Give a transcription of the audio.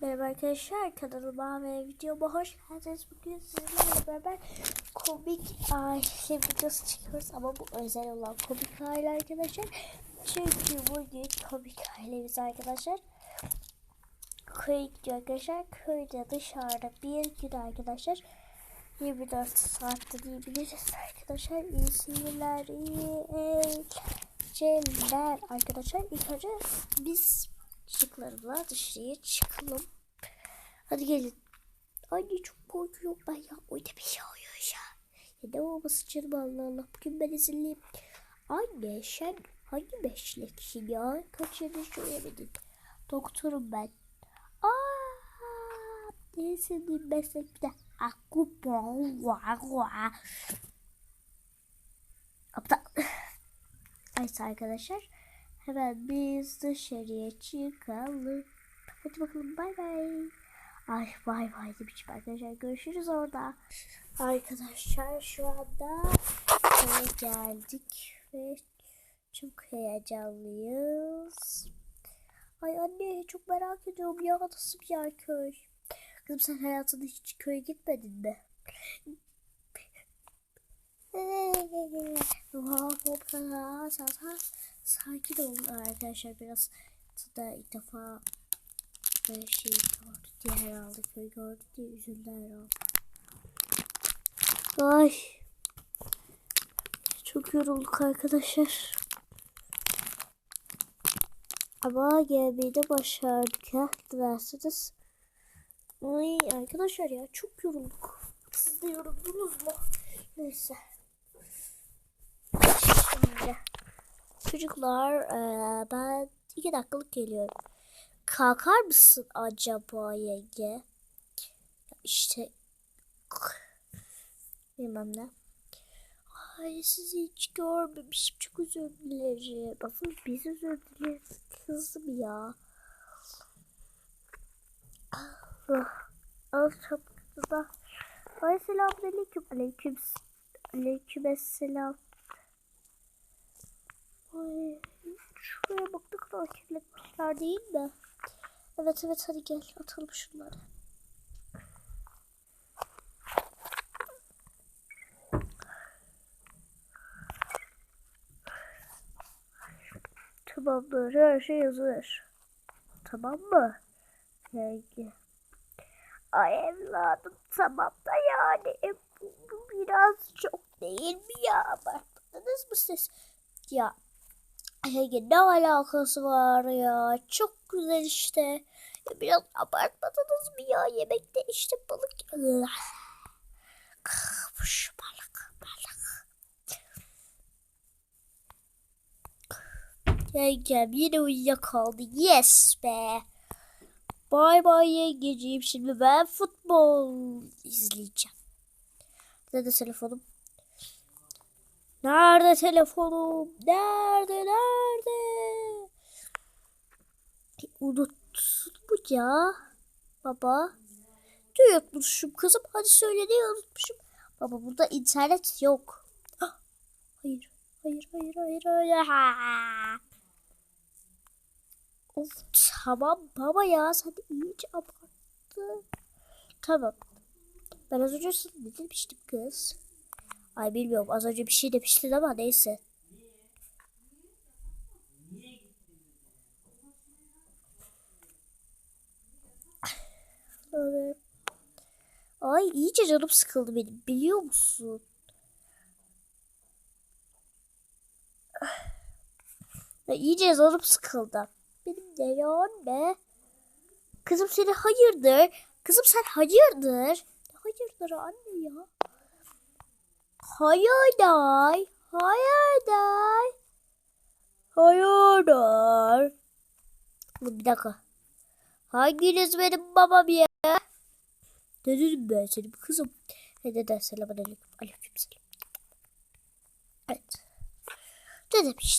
Merhaba arkadaşlar kanalıma ve videoma hoş geldiniz. Bugün sizinle beraber komik aile videosu çekiyoruz ama bu özel olan komik aile arkadaşlar. Çünkü bugün komik ailemiz arkadaşlar köye gidiyor arkadaşlar. Köyde dışarıda bir gün arkadaşlar 24 saatte diyebiliriz arkadaşlar. İyi seyirler, iyi eğlenceler arkadaşlar. İlk önce biz ışıklarımla dışarıya çıkalım. Hadi gelin. Anne çok korkuyorum ben ya. Oyda bir şey oluyor ya. Ya ne olması canım Allah Allah. Bugün ben izinliyim. Anne sen hangi mesleksin ya? Kaç yıldır söylemedin. Doktorum ben. Aa, ne senin meslek bir de. Akupon. Aptal. Neyse arkadaşlar. Hemen biz dışarıya çıkalım. Hadi bakalım bay bay. Ay bay bay demişim arkadaşlar. Görüşürüz orada. Arkadaşlar şu anda geldik ve çok heyecanlıyız. Ay anne çok merak ediyorum ya nasıl bir yer köy? Kızım sen hayatında hiç köye gitmedin mi? Sakin olun arkadaşlar biraz da ilk defa böyle şey gördü diye herhalde köy gördü diye üzüldü herhalde. Ay çok yorulduk arkadaşlar. Ama gelmeyi de başardık ha dilerseniz. Ay arkadaşlar ya çok yorulduk. Siz de yoruldunuz mu? Neyse. Şimdi. Çocuklar eee, ben iki dakikalık geliyorum. Kalkar mısın acaba yenge? İşte bilmem ne. Ay sizi hiç görmemişim. Çok özür dilerim. Asıl biz özür dileriz kızım ya. Ah, Al çapkıda. Ay selamünaleyküm. Aleyküm. Aleyküm selam. Ay, şuraya bak ne kadar kirletmişler değil mi? Evet evet hadi gel atalım şunları. Tamamdır her şey hazır. Tamam mı? Peki. Ay evladım tamam da yani e, bu, biraz çok değil mi ya? Abartmadınız mı siz? Ya Ege ne alakası var ya? Çok güzel işte. Biraz abartmadınız mı ya? Yemekte işte balık. Kıvış balık balık. Yengem yine uyuyakaldı. Yes be. Bay bay yengeciğim. Şimdi ben futbol izleyeceğim. Nerede telefonum? Nerede telefonum? Nerede? Nerede? Unuttum mu ya? Baba. Ne unutmuşum kızım? Hadi söyle ne unutmuşum? Baba burada internet yok. Ah, Hayır. Hayır, hayır, hayır, hayır. Ha. Of tamam baba ya sen iyice abarttın. Tamam. Ben az önce sana ne demiştim kız? Ay bilmiyorum az önce bir şey demiştin ama neyse. Ay iyice canım sıkıldı benim biliyor musun? Ya iyice canım sıkıldı. Benim de ya anne. Kızım seni hayırdır? Kızım sen hayırdır? Hayırdır anne ya? Hayırdır? Hayırdır? Hayırdır? Bir dakika. Hanginiz benim babam ya? Dedim ben senin kızım? Ne dedi? Selamun aleyküm. Aleyküm selam. Evet. Ne demiş?